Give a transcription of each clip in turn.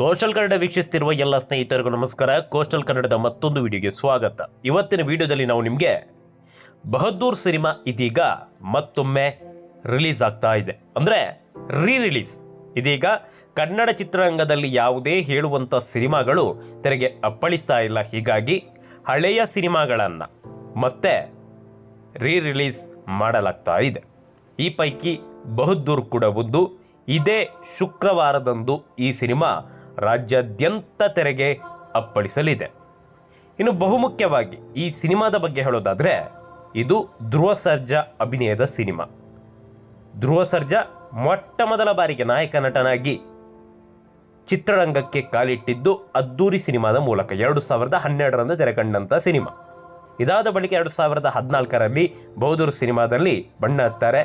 Coastal Kannada ವೀಕ್ಷಿಸುತ್ತಿರುವ ಎಲ್ಲ ಸ್ನೇಹಿತರಿಗೂ ನಮಸ್ಕಾರ. ಕೋಸ್ಟಲ್ ಕನ್ನಡದ ಮತ್ತೊಂದು ವಿಡಿಯೋಗೆ ಸ್ವಾಗತ. ಇವತ್ತಿನ ವಿಡಿಯೋದಲ್ಲಿ ನಾವು ನಿಮಗೆ ಬಹದ್ದೂರ್ ಸಿನಿಮಾ ಇದೀಗ ಮತ್ತೊಮ್ಮೆ ರಿಲೀಸ್ ಆಗ್ತಾ ಇದೆ. ಅಂದರೆ ರೀ ರಿಲೀಸ್ ಇದೀಗ ಕನ್ನಡ ಚಿತ್ರರಂಗದಲ್ಲಿ ಯಾವುದೇ ಹೇಳುವಂಥ ಸಿನಿಮಾಗಳು ತೆರೆಗೆ ಅಪ್ಪಳಿಸ್ತಾ ಇಲ್ಲ. ಹೀಗಾಗಿ ಹಳೆಯ ಸಿನಿಮಾಗಳನ್ನು ಮತ್ತೆ ರೀ ರಿಲೀಸ್ ಮಾಡಲಾಗ್ತಾ ಇದೆ. ಈ ಪೈಕಿ ಬಹದ್ದೂರ್ ಕೂಡ ಒಂದು. ಇದೇ ಶುಕ್ರವಾರದಂದು ಈ ಸಿನಿಮಾ ರಾಜ್ಯಾದ್ಯಂತ ತೆರೆಗೆ ಅಪ್ಪಳಿಸಲಿದೆ. ಇನ್ನು ಬಹುಮುಖ್ಯವಾಗಿ ಈ ಸಿನಿಮಾದ ಬಗ್ಗೆ ಹೇಳೋದಾದರೆ, ಇದು ಧ್ರುವ ಸರ್ಜಾ ಅಭಿನಯದ ಸಿನಿಮಾ. ಧ್ರುವ ಸರ್ಜಾ ಮೊಟ್ಟ ಮೊದಲ ಬಾರಿಗೆ ನಾಯಕ ನಟನಾಗಿ ಚಿತ್ರರಂಗಕ್ಕೆ ಕಾಲಿಟ್ಟಿದ್ದು ಅದ್ದೂರಿ ಸಿನಿಮಾದ ಮೂಲಕ ಎರಡು ಸಾವಿರದ ಹನ್ನೆರಡರಂದು ತೆರೆಕಂಡಂಥ ಸಿನಿಮಾ. ಇದಾದ ಬಳಿಕ ಎರಡು ಸಾವಿರದ ಹದಿನಾಲ್ಕರಲ್ಲಿ ಬೌದೂರು ಸಿನಿಮಾದಲ್ಲಿ ಬಣ್ಣ ಹತ್ತಾರೆ.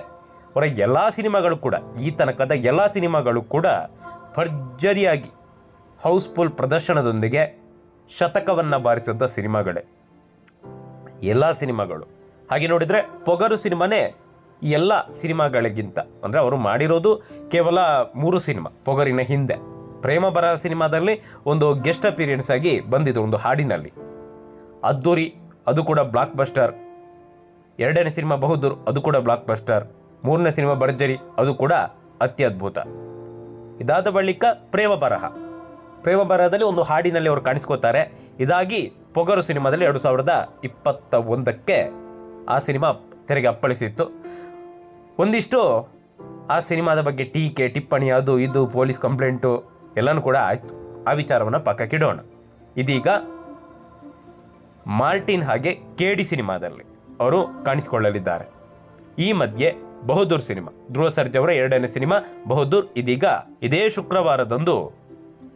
ಅವರ ಎಲ್ಲ ಸಿನಿಮಾಗಳು ಕೂಡ, ಈ ತನಕದ ಎಲ್ಲ ಸಿನಿಮಾಗಳು ಕೂಡ ಭರ್ಜರಿಯಾಗಿ ಹೌಸ್ಫುಲ್ ಪ್ರದರ್ಶನದೊಂದಿಗೆ ಶತಕವನ್ನು ಬಾರಿಸಿದಂಥ ಸಿನಿಮಾಗಳೇ. ಎಲ್ಲ ಸಿನಿಮಾಗಳು. ಹಾಗೆ ನೋಡಿದರೆ ಪೊಗರು ಸಿನಿಮಾನೇ ಎಲ್ಲ ಸಿನಿಮಾಗಳಿಗಿಂತ. ಅಂದರೆ ಅವರು ಮಾಡಿರೋದು ಕೇವಲ ಮೂರು ಸಿನಿಮಾ, ಪೊಗರಿನ ಹಿಂದೆ. ಪ್ರೇಮ ಬರ ಸಿನಿಮಾದಲ್ಲಿ ಒಂದು ಗೆಸ್ಟ್ ಅಪಿರಿಯನ್ಸ್ ಆಗಿ ಬಂದಿದ್ದು ಒಂದು ಹಾಡಿನಲ್ಲಿ. ಅದ್ದೂರಿ ಅದು ಕೂಡ ಬ್ಲಾಕ್ ಬಸ್ಟರ್ ಎರಡನೇ ಸಿನಿಮಾ ಬಹುದೂರ್, ಅದು ಕೂಡ ಬ್ಲಾಕ್ ಬಸ್ಟರ್ ಮೂರನೇ ಸಿನಿಮಾ ಭರ್ಜರಿ, ಅದು ಕೂಡ ಅತ್ಯದ್ಭುತ. ಇದಾದ ಬಳಿಕ ಪ್ರೇಮ ಬರಹ. ಪ್ರೇಮ ಬರಹದಲ್ಲಿ ಒಂದು ಹಾಡಿನಲ್ಲಿ ಅವರು ಕಾಣಿಸ್ಕೋತಾರೆ. ಇದಾಗಿ ಪೊಗರು ಸಿನಿಮಾದಲ್ಲಿ ಎರಡು ಸಾವಿರದ ಇಪ್ಪತ್ತ ಒಂದಕ್ಕೆ ಆ ಸಿನಿಮಾ ತೆರೆಗೆ ಅಪ್ಪಳಿಸಿತ್ತು. ಒಂದಿಷ್ಟು ಆ ಸಿನಿಮಾದ ಬಗ್ಗೆ ಟೀಕೆ, ಟಿಪ್ಪಣಿ, ಅದು ಇದು, ಪೊಲೀಸ್ ಕಂಪ್ಲೇಂಟು ಎಲ್ಲನೂ ಕೂಡ ಆಯಿತು. ಆ ವಿಚಾರವನ್ನು ಪಕ್ಕಕ್ಕಿಡೋಣ ಇದೀಗ ಮಾರ್ಟಿನ್ ಹಾಗೆ ಕೆ ಡಿ ಸಿನಿಮಾದಲ್ಲಿ ಅವರು ಕಾಣಿಸಿಕೊಳ್ಳಲಿದ್ದಾರೆ. ಈ ಮಧ್ಯೆ ಬಹುದೂರ್ ಸಿನಿಮಾ, ಧ್ರುವ ಸರ್ಜಾ ಅವರ ಎರಡನೇ ಸಿನಿಮಾ ಬಹದ್ದೂರ್, ಇದೀಗ ಇದೇ ಶುಕ್ರವಾರದಂದು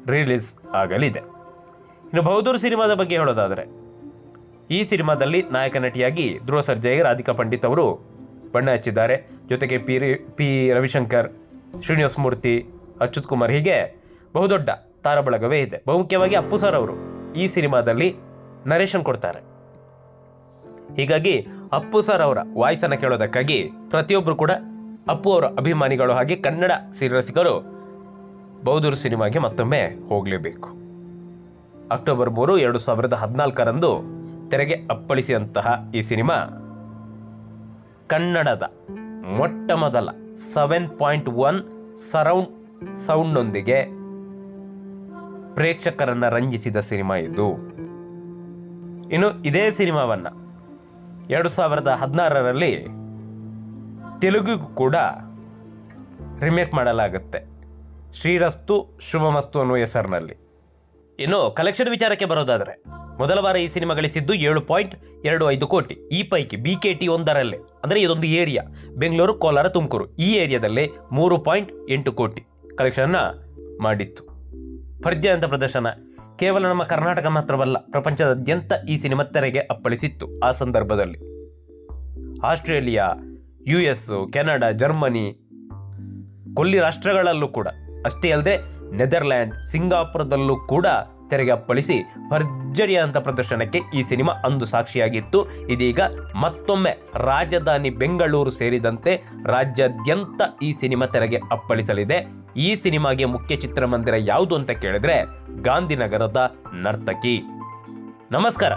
ರಿಲೀಸ್ ಆಗಲಿದೆ ಇನ್ನು ಬಹದ್ದೂರ್ ಸಿನಿಮಾದ ಬಗ್ಗೆ ಹೇಳೋದಾದರೆ, ಈ ಸಿನಿಮಾದಲ್ಲಿ ನಾಯಕ ನಟಿಯಾಗಿ ಧ್ರುವ ಸರ್ಜಾಗೆ ರಾಧಿಕಾ ಪಂಡಿತ್ ಅವರು ಬಣ್ಣ ಹಚ್ಚಿದ್ದಾರೆ. ಜೊತೆಗೆ ಪಿ ರಿ- ಪಿ ರವಿಶಂಕರ್, ಶ್ರೀನಿವಾಸ ಮೂರ್ತಿ, ಅಚ್ಯುತ್ ಕುಮಾರ್ ಹೀಗೆ ಬಹುದೊಡ್ಡ ತಾರಬಳಗವೇ ಇದೆ. ಬಹುಮುಖ್ಯವಾಗಿ ಅಪ್ಪು ಸರ್ ಅವರು ಈ ಸಿನಿಮಾದಲ್ಲಿ ನರೇಶನ್ ಕೊಡ್ತಾರೆ. ಹೀಗಾಗಿ ಅಪ್ಪು ಸರ್ ಅವರ ವಾಯ್ಸನ್ನು ಕೇಳೋದಕ್ಕಾಗಿ ಪ್ರತಿಯೊಬ್ಬರು ಕೂಡ ಅಪ್ಪು ಅವರ ಅಭಿಮಾನಿಗಳು ಹಾಗೆ ಕನ್ನಡ ಸಿರಸಿಗರು ಬೌದೂರು ಸಿನಿಮಾಗೆ ಮತ್ತೊಮ್ಮೆ ಹೋಗಲೇಬೇಕು. ಅಕ್ಟೋಬರ್ ಮೂರು, ಎರಡು ಸಾವಿರದ ಹದಿನಾಲ್ಕರಂದು ತೆರೆಗೆ ಅಪ್ಪಳಿಸಿದಂತಹ ಈ ಸಿನಿಮಾ ಕನ್ನಡದ ಮೊಟ್ಟ ಮೊದಲ ಸೆವೆನ್ ಪಾಯಿಂಟ್ ಒನ್ ಸರೌಂಡ್ ಸೌಂಡ್ನೊಂದಿಗೆ ಪ್ರೇಕ್ಷಕರನ್ನು ರಂಜಿಸಿದ ಸಿನಿಮಾ ಇದು. ಇನ್ನು ಇದೇ ಸಿನಿಮಾವನ್ನು ಎರಡು ಸಾವಿರದ ಹದಿನಾರರಲ್ಲಿ ತೆಲುಗಿಗೂ ಕೂಡ ರಿಮೇಕ್ ಮಾಡಲಾಗುತ್ತೆ. ಶ್ರೀರಸ್ತು ಶುಭಮಸ್ತು ಅನ್ನುವ ಹೆಸರಿನಲ್ಲಿ. ಇನ್ನು ಕಲೆಕ್ಷನ್ ವಿಚಾರಕ್ಕೆ ಬರೋದಾದರೆ, ಮೊದಲ ಬಾರಿ ಈ ಸಿನಿಮಾ ಗಳಿಸಿದ್ದು ಏಳು ಪಾಯಿಂಟ್ ಎರಡು ಐದು ಕೋಟಿ. ಈ ಪೈಕಿ ಬಿ ಕೆ ಟಿ ಒಂದರಲ್ಲೇ, ಅಂದರೆ ಇದೊಂದು ಏರಿಯಾ, ಬೆಂಗಳೂರು, ಕೋಲಾರ, ತುಮಕೂರು. ಈ ಏರಿಯಾದಲ್ಲಿ ಮೂರು ಪಾಯಿಂಟ್ ಎಂಟು ಕೋಟಿ ಕಲೆಕ್ಷನ್ನ ಮಾಡಿತ್ತು. ಪರ್ಜಯಂತ ಪ್ರದರ್ಶನ ಕೇವಲ ನಮ್ಮ ಕರ್ನಾಟಕ ಮಾತ್ರವಲ್ಲ, ಪ್ರಪಂಚದಾದ್ಯಂತ ಈ ಸಿನಿಮಾ ತೆರೆಗೆ ಅಪ್ಪಳಿಸಿತ್ತು ಆ ಸಂದರ್ಭದಲ್ಲಿ. Australia U S Canada, Germany, ಕೊಲ್ಲಿ ರಾಷ್ಟ್ರಗಳಲ್ಲೂ ಕೂಡ ಅಷ್ಟೇ ಅಲ್ಲದೆ ನೆದರ್ಲ್ಯಾಂಡ್ ಸಿಂಗಾಪುರದಲ್ಲೂ ಕೂಡ ತೆರೆಗೆ ಅಪ್ಪಳಿಸಿ ಭರ್ಜರಿಯಾದಂಥ ಪ್ರದರ್ಶನಕ್ಕೆ ಈ ಸಿನಿಮಾ ಅಂದು ಸಾಕ್ಷಿಯಾಗಿತ್ತು. ಇದೀಗ ಮತ್ತೊಮ್ಮೆ ರಾಜಧಾನಿ ಬೆಂಗಳೂರು ಸೇರಿದಂತೆ ರಾಜ್ಯಾದ್ಯಂತ ಈ ಸಿನಿಮಾ ತೆರೆಗೆ ಅಪ್ಪಳಿಸಲಿದೆ. ಈ ಸಿನಿಮಾಗೆ ಮುಖ್ಯ ಚಿತ್ರಮಂದಿರ ಯಾವುದು ಅಂತ ಕೇಳಿದ್ರೆ ಗಾಂಧಿನಗರದ ನರ್ತಕಿ. ನಮಸ್ಕಾರ.